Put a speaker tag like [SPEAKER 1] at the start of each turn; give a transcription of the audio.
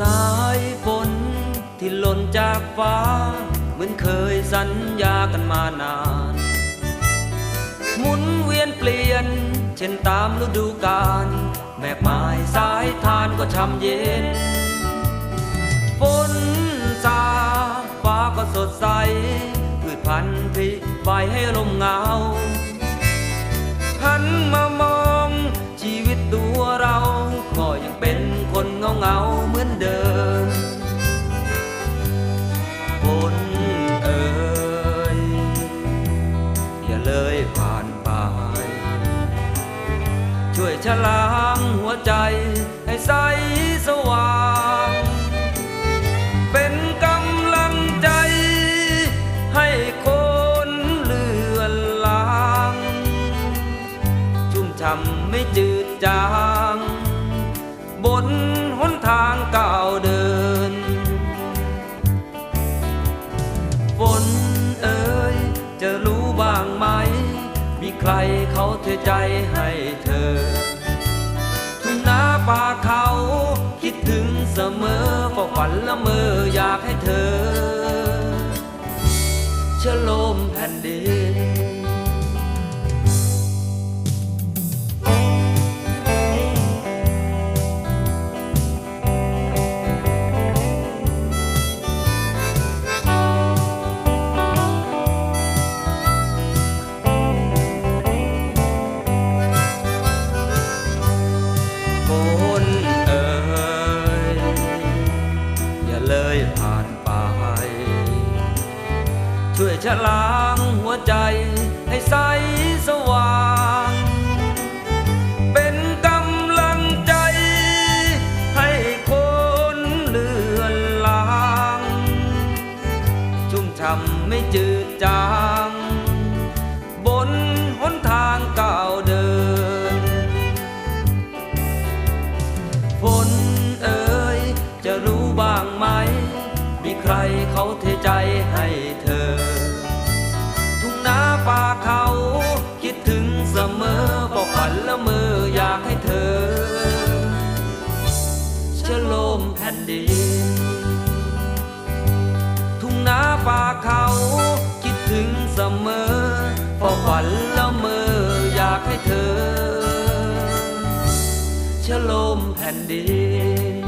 [SPEAKER 1] สายฝนที่หล่นจากฟ้า เหมือนเคยสัญญากันมานาน หมุนเวียนเปลี่ยน เช่นตามฤดูกาลแมกไม้สายทานก็ช่ำเย็น ฝนสาฟ้าก็สดใสพืชพันธุ์พลิใบให้ลมเงาหันมามอง วใจให้ใสสว่าง เป็นกำลังใจให้คนเลือนลาง ชุ่มช่ำไม่จืดจาง บนหนทางก้าวเดินฝนเอ่ยจะรู้บ้างไหม มีใครเขาเทใจให้เธอ สมอเฝ้าฝันละเมออยากให้เธอเชโลมแผ่นดินฝ ช่วยฉลางหัวใจให้ใสสว่าง เป็นกำลังใจ ให้คนเลือนลาง ชุ่มช่ำไม่จืดจาง บนหนทางก้าวเดินฝนเอ่ยจะรู้บ้างไหม มีใครเขา สมอเฝ้าฝันแล้วมืออยากให้เธอ ชโลมแผ่นดิน